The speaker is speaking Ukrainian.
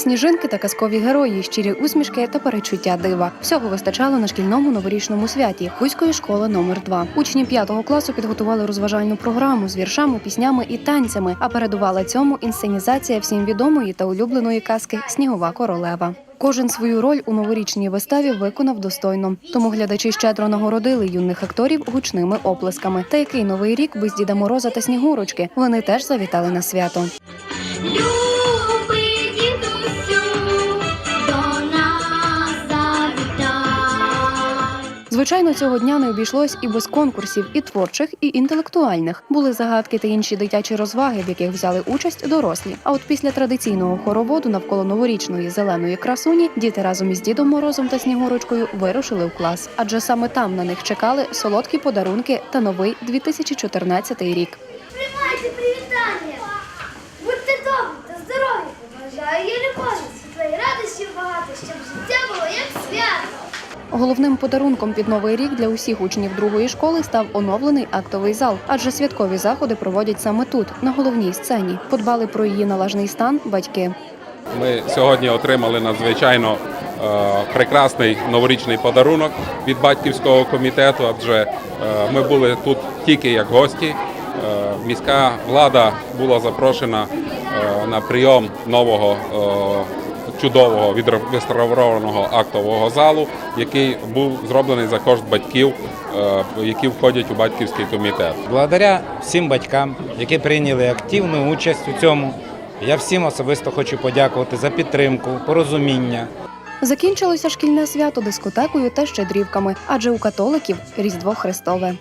Сніжинки та казкові герої, щирі усмішки та перечуття дива. Всього вистачало на шкільному новорічному святі Хуської школи номер 2 Учні п'ятого класу підготували розважальну програму з віршами, піснями і танцями. А передувала цьому інсценізація всім відомої та улюбленої казки Снігова королева. Кожен свою роль у новорічній виставі виконав достойно. Тому глядачі щедро нагородили юних акторів гучними оплесками. Та який новий рік без Діда Мороза та Снігурочки вони теж завітали на свято. Звичайно, цього дня не обійшлось і без конкурсів, і творчих, і інтелектуальних. Були загадки та інші дитячі розваги, в яких взяли участь дорослі. А от після традиційного хороводу навколо новорічної зеленої красуні діти разом із Дідом Морозом та Снігурочкою вирушили в клас, адже саме там на них чекали солодкі подарунки та новий 2014 рік. Приймайте привітання! Будьте добрі та здорові! Бажаю любові, світлої радості багато, щоб життя було як свято! Головним подарунком під новий рік для усіх учнів другої школи став оновлений актовий зал, адже святкові заходи проводять саме тут, на головній сцені. Подбали про її належний стан батьки. Ми сьогодні отримали надзвичайно е, прекрасний новорічний подарунок від батьківського комітету, адже е, ми були тут тільки як гості. Е, міська влада була запрошена на прийом нового чудового відреставрованого актового залу, який був зроблений за кошт батьків, е, які входять у батьківський комітет. Благодаря всім батькам, які прийняли активну участь у цьому, я всім особисто хочу подякувати за підтримку, порозуміння. Закінчилося шкільне свято дискотекою та щедрівками, адже у католиків Різдво Христове.